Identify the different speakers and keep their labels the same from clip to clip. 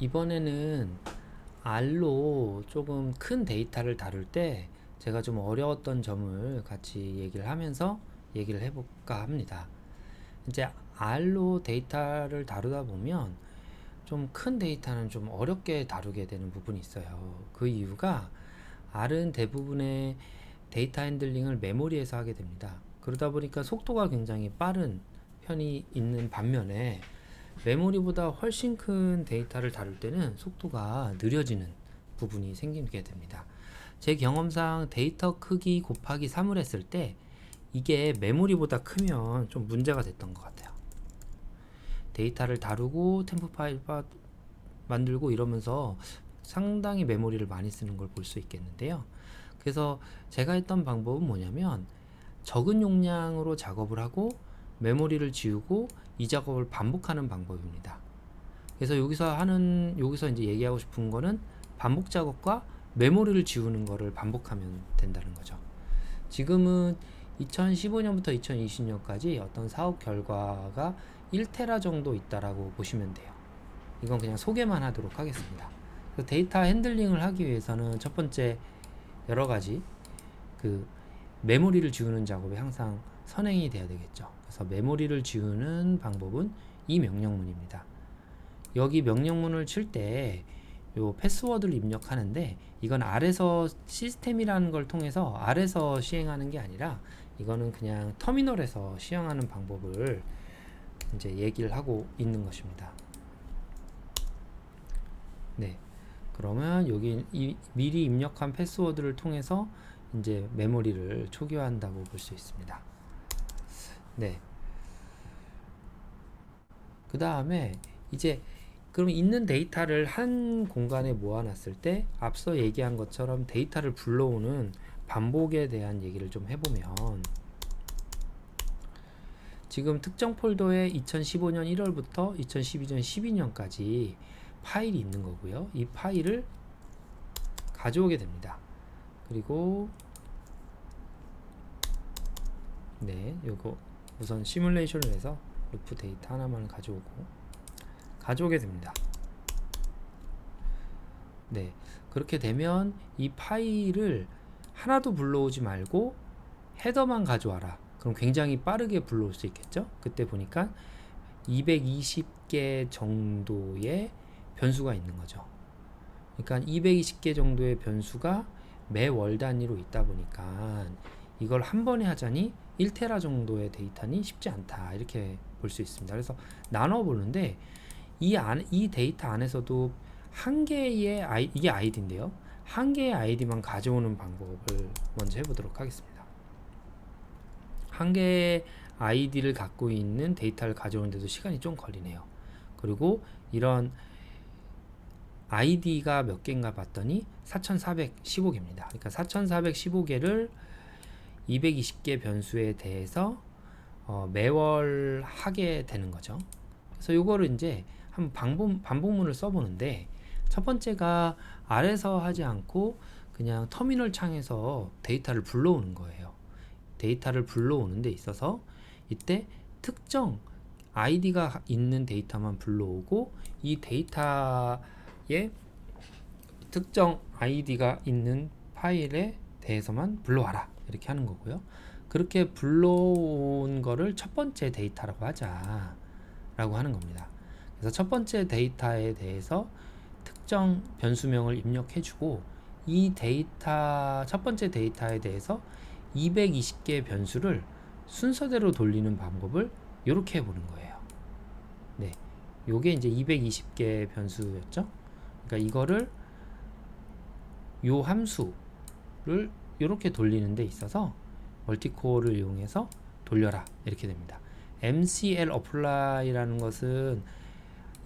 Speaker 1: 이번에는 R로 조금 큰 데이터를 다룰 때 제가 좀 어려웠던 점을 같이 얘기를 하면서 얘기를 해볼까 합니다. 이제 R로 데이터를 다루다 보면 좀 큰 데이터는 좀 어렵게 다루게 되는 부분이 있어요. 그 이유가 R은 대부분의 데이터 핸들링을 메모리에서 하게 됩니다. 그러다 보니까 속도가 굉장히 빠른 편이 있는 반면에 메모리보다 훨씬 큰 데이터를 다룰 때는 속도가 느려지는 부분이 생기게 됩니다. 제 경험상 데이터 크기 곱하기 3을 했을 때 이게 메모리보다 크면 좀 문제가 됐던 것 같아요. 데이터를 다루고 템프 파일 만들고 이러면서 상당히 메모리를 많이 쓰는 걸 볼 수 있겠는데요. 그래서 제가 했던 방법은 뭐냐면 적은 용량으로 작업을 하고 메모리를 지우고 이 작업을 반복하는 방법입니다. 그래서 여기서 하는 여기서 이제 얘기하고 싶은 거는 반복 작업과 메모리를 지우는 거를 반복하면 된다는 거죠. 지금은 2015년부터 2020년까지 어떤 사업 결과가 1테라 정도 있다라고 보시면 돼요. 이건 그냥 소개만 하도록 하겠습니다. 데이터 핸들링을 하기 위해서는 첫 번째 여러 가지 그 메모리를 지우는 작업이 항상 선행이 돼야 되겠죠. 그래서 메모리를 지우는 방법은 이 명령문입니다. 여기 명령문을 칠 때 요 패스워드를 입력하는데 이건 아래서 시스템이라는 걸 통해서 아래서 시행하는 게 아니라 이거는 그냥 터미널에서 시행하는 방법을 이제 얘기를 하고 있는 것입니다. 네. 그러면 여기 이, 미리 입력한 패스워드를 통해서 이제 메모리를 초기화한다고 볼 수 있습니다. 네. 그 다음에 이제 그럼 있는 데이터를 한 공간에 모아놨을 때 앞서 얘기한 것처럼 데이터를 불러오는 반복에 대한 얘기를 좀 해보면 지금 특정 폴더에 2015년 1월부터 2012년 12년까지 파일이 있는 거고요. 이 파일을 가져오게 됩니다. 그리고 네, 요거 우선 시뮬레이션을 해서 루프 데이터 하나만 가져오고 가져오게 됩니다. 네, 그렇게 되면 이 파일을 하나도 불러오지 말고 헤더만 가져와라. 그럼 굉장히 빠르게 불러올 수 있겠죠? 그때 보니까 220개 정도의 변수가 있는 거죠. 그러니까 220개 정도의 변수가 매 월 단위로 있다 보니까 이걸 한 번에 하자니 1테라 정도의 데이터니 쉽지 않다 이렇게 볼 수 있습니다. 그래서 나눠 보는데 이 안, 이 데이터 안에서도 한 개의 아이 이게 아이디인데요. 한 개의 아이디만 가져오는 방법을 먼저 해보도록 하겠습니다. 한 개의 아이디를 갖고 있는 데이터를 가져오는데도 시간이 좀 걸리네요. 그리고 이런 아이디가 몇 개인가 봤더니 4415개입니다. 그러니까 4415개를 220개 변수에 대해서 어, 매월 하게 되는 거죠. 그래서 요거를 이제 한 반복, 반복문을 써보는데 첫 번째가 아래서 하지 않고 그냥 터미널 창에서 데이터를 불러오는 거예요. 데이터를 불러오는 데 있어서 이때 특정 아이디가 있는 데이터만 불러오고 이 데이터에 특정 아이디가 있는 파일에 대해서만 불러와라 이렇게 하는 거고요. 그렇게 불러온 거를 첫 번째 데이터라고 하자 라고 하는 겁니다. 그래서 첫 번째 데이터에 대해서 특정 변수명을 입력해 주고 이 데이터 첫 번째 데이터에 대해서 220개 변수를 순서대로 돌리는 방법을 이렇게 해보는 거예요. 네, 요게 이제 220개 변수였죠. 그러니까 이거를 요 함수를 이렇게 돌리는 데 있어서 멀티코어를 이용해서 돌려라 이렇게 됩니다. MCL apply라는 것은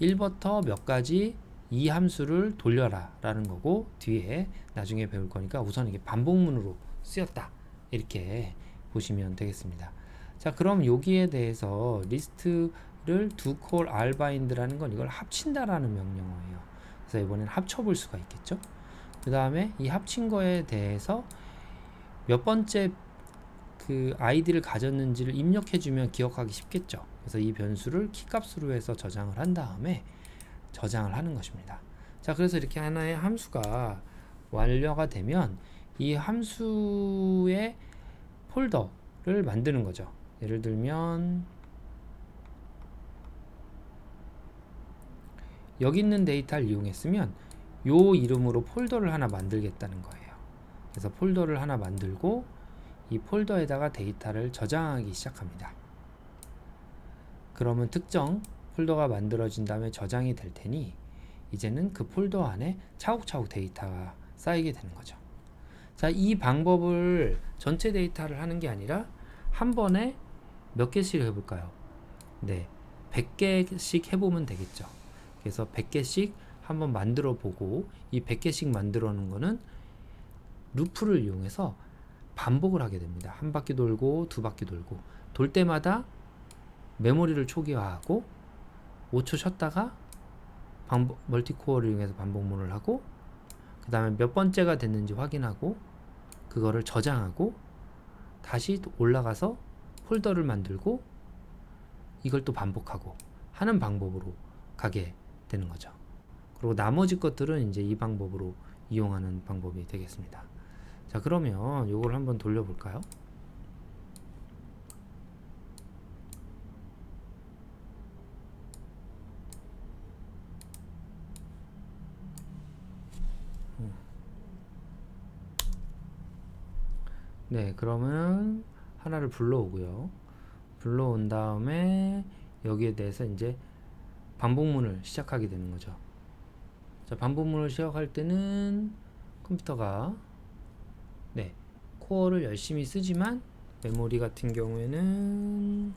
Speaker 1: 1부터 몇 가지 이 함수를 돌려라 라는 거고 뒤에 나중에 배울 거니까 우선 이게 반복문으로 쓰였다 이렇게 보시면 되겠습니다. 자 그럼 여기에 대해서 리스트를 두콜 albind라는 건 이걸 합친다라는 명령어예요. 그래서 이번엔 합쳐볼 수가 있겠죠. 그 다음에 이 합친 거에 대해서 몇 번째 그 아이디를 가졌는지를 입력해 주면 기억하기 쉽겠죠. 그래서 이 변수를 키값으로 해서 저장을 한 다음에 저장을 하는 것입니다. 자, 그래서 이렇게 하나의 함수가 완료가 되면 이 함수의 폴더를 만드는 거죠. 예를 들면 여기 있는 데이터를 이용했으면 요 이름으로 폴더를 하나 만들겠다는 거예요. 그래서 폴더를 하나 만들고 이 폴더에다가 데이터를 저장하기 시작합니다. 그러면 특정 폴더가 만들어진 다음에 저장이 될 테니 이제는 그 폴더 안에 차곡차곡 데이터가 쌓이게 되는 거죠. 자, 이 방법을 전체 데이터를 하는 게 아니라 한 번에 몇 개씩 해볼까요? 네, 100개씩 해보면 되겠죠. 그래서 100개씩 한번 만들어 보고 이 100개씩 만들어 놓은 거는 루프를 이용해서 반복을 하게 됩니다. 한 바퀴 돌고 두 바퀴 돌고 돌 때마다 메모리를 초기화하고 5초 쉬었다가 반복, 멀티코어를 이용해서 반복문을 하고 그 다음에 몇 번째가 됐는지 확인하고 그거를 저장하고 다시 또 올라가서 폴더를 만들고 이걸 또 반복하고 하는 방법으로 가게 되는 거죠. 그리고 나머지 것들은 이제 이 방법으로 이용하는 방법이 되겠습니다. 자, 그러면 이걸 한번 돌려볼까요? 음. 네, 그러면 하나를 불러오고요. 불러온 다음에 여기에 대해서 이제 반복문을 시작하게 되는 거죠. 자, 반복문을 시작할 때는 컴퓨터가 네, 코어를 열심히 쓰지만 메모리 같은 경우에는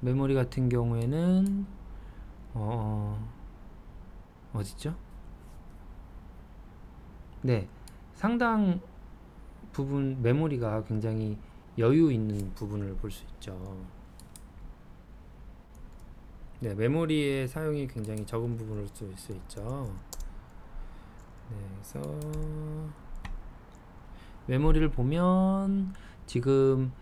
Speaker 1: 메모리 같은 경우에는 어 어딨죠? 네, 상당 부분 메모리가 굉장히 여유 있는 부분을 볼 수 있죠. 네, 메모리의 사용이 굉장히 적은 부분을 볼 수 있죠. 네, 그래서 메모리를 보면 지금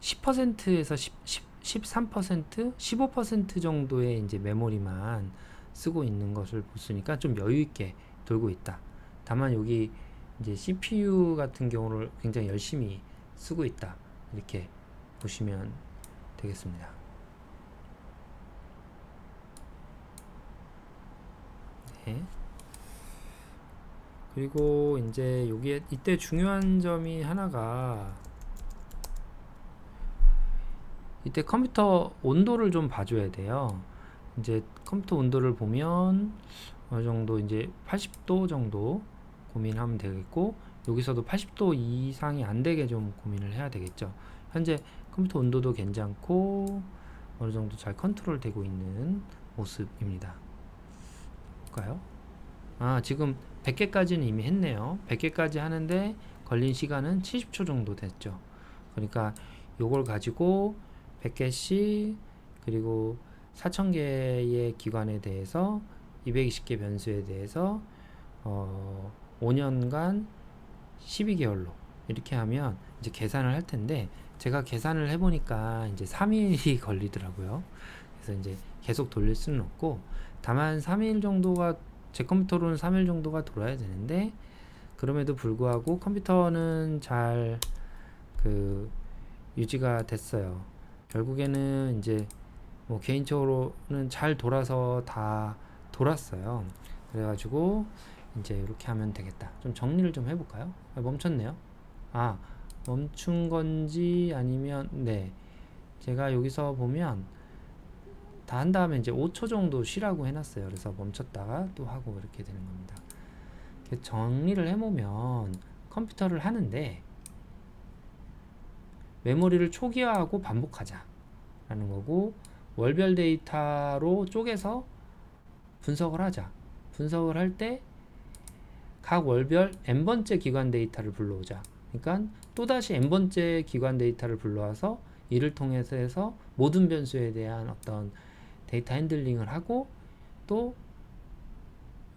Speaker 1: 10%에서 10, 10, 13%, 15% 정도의 이제 메모리만 쓰고 있는 것을 보으니까 좀 여유 있게 돌고 있다. 다만 여기 이제 CPU 같은 경우를 굉장히 열심히 쓰고 있다. 이렇게 보시면 되겠습니다. 네. 그리고 이제 여기에 이때 중요한 점이 하나가 이때 컴퓨터 온도를 좀 봐줘야 돼요. 이제 컴퓨터 온도를 보면 어느 정도 이제 80도 정도 고민하면 되겠고 여기서도 80도 이상이 안 되게 좀 고민을 해야 되겠죠. 현재 컴퓨터 온도도 괜찮고 어느 정도 잘 컨트롤 되고 있는 모습입니다. 볼까요? 아, 지금 100개까지는 이미 했네요. 100개까지 하는데 걸린 시간은 70초 정도 됐죠. 그러니까 요걸 가지고 100개씩 그리고 4000개의 기관에 대해서 220개 변수에 대해서 어 5년간 12개월로 이렇게 하면 이제 계산을 할 텐데 제가 계산을 해보니까 이제 3일이 걸리더라고요. 그래서 이제 계속 돌릴 수는 없고 다만 3일 정도가 제 컴퓨터로는 3일 정도가 돌아야 되는데 그럼에도 불구하고 컴퓨터는 잘 그 유지가 됐어요. 결국에는 이제 뭐 개인적으로는 잘 돌아서 다 돌았어요. 그래가지고 이제 이렇게 하면 되겠다. 좀 정리를 좀 해볼까요? 아, 멈췄네요. 아 멈춘 건지 아니면 네 제가 여기서 보면 다 한 다음에 이제 5초 정도 쉬라고 해놨어요. 그래서 멈췄다가 또 하고 이렇게 되는 겁니다. 정리를 해보면 컴퓨터를 하는데 메모리를 초기화하고 반복하자 라는 거고 월별 데이터로 쪼개서 분석을 하자 분석을 할 때 각 월별 n번째 기관 데이터를 불러오자 그러니까 또다시 n번째 기관 데이터를 불러와서 이를 통해서 해서 모든 변수에 대한 어떤 데이터 핸들링을 하고 또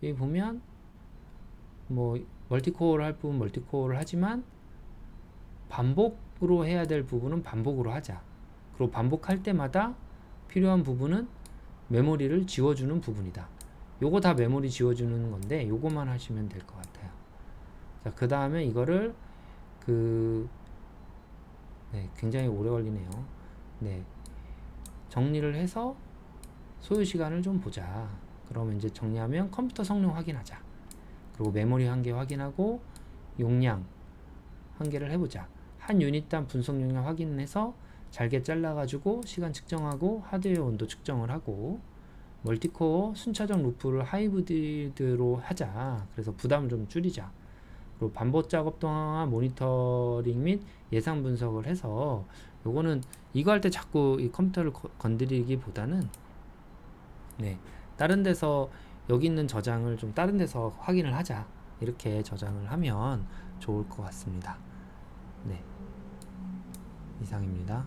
Speaker 1: 여기 보면 뭐 멀티코어를 할 부분 멀티코어를 하지만 반복으로 해야 될 부분은 반복으로 하자. 그리고 반복할 때마다 필요한 부분은 메모리를 지워주는 부분이다. 요거 다 메모리 지워주는 건데 요거만 하시면 될 것 같아요. 자, 그 다음에 이거를 그 네, 굉장히 오래 걸리네요. 네. 정리를 해서 소요 시간을 좀 보자. 그러면 이제 정리하면 컴퓨터 성능 확인하자. 그리고 메모리 한 개 확인하고 용량 한 개를 해보자. 한 유닛당 분석 용량 확인해서 잘게 잘라가지고 시간 측정하고 하드웨어 온도 측정을 하고 멀티코어 순차적 루프를 하이브리드로 하자. 그래서 부담을 좀 줄이자. 그리고 반복 작업 동안 모니터링 및 예상 분석을 해서 요거는 이거 할 때 자꾸 이 컴퓨터를 거- 건드리기보다는 네. 다른 데서 여기 있는 저장을 좀 다른 데서 확인을 하자. 이렇게 저장을 하면 좋을 것 같습니다. 네. 이상입니다